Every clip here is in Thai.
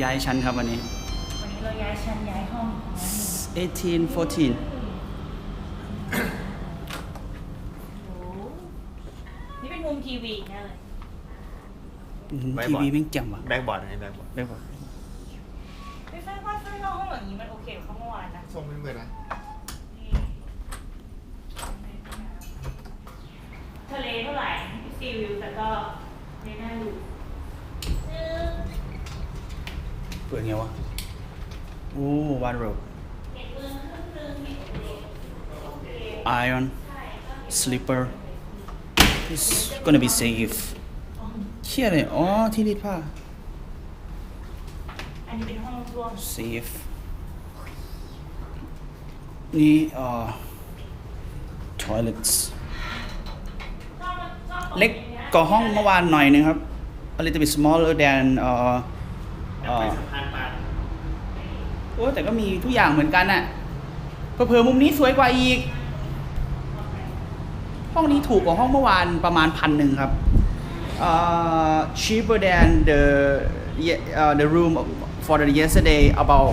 ย้ายชั้นครับวันนี้ วันนี้เราย้ายชั้นย้ายห้องของเราหนึ่ง18 14โอ้โหนี่เป็นมุมทีวีแน่เลยอืมไว้ทีบอร์ดวีแม่งแจ่มว่ะแบ็กบอร์ดไงแบ็กบอร์ดแม่งว่ะไม่ใช่ว่าใช่ห้องอย่างนี้มันโอเคกว่าห้องเมื่อวานนะส่งเป็นเหมือนนะนี่ทะเลเท่าไหร่ซีวิวแต่ก็ไม่น่าดูซึ่ง เปิดไงวะโอ้วันโรบเห็นเมืองครึ่งนึงเห็นทะเลโอเค iron ใช่ก็ sleeper it's gonna be safe เชี่ยเลยอ๋อ ที่รีดผ้า อันนี้เป็นห้องรวม safe นี่เอ่อ toilets ชอบชอบตรงเล็กนี้นะกว่าห้องเมื่อวานหน่อยนึงครับ a little bit smaller than เอ่า โอ้แต่ก็มีทุกอย่างเหมือนกันน่ะเผลอๆมุมนี้สวยกว่าอีก ห้องนี้ถูกกว่าห้องเมื่อวานประมาณพันหนึ่งครับเอ่อ cheaper than the ye- uh, the room for the yesterday about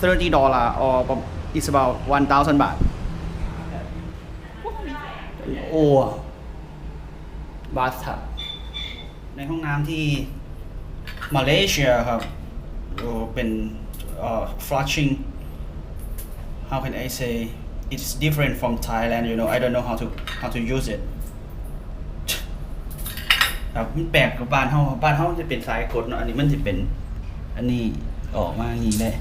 30 dollar or it's about 1,000 บาท โอ้บาสทับในห้องน้ำที่ มาเลเซียครับเป็นเอ่อ flushing how can I say it's different from Thailand you know I don't know how to how to use it ครับมันแปลกกับบ้านเฮาบ้านเฮาจะเป็นสายกดเนาะอันนี้มันจะเป็น อันนี้ออกมาอย่างนี้เลย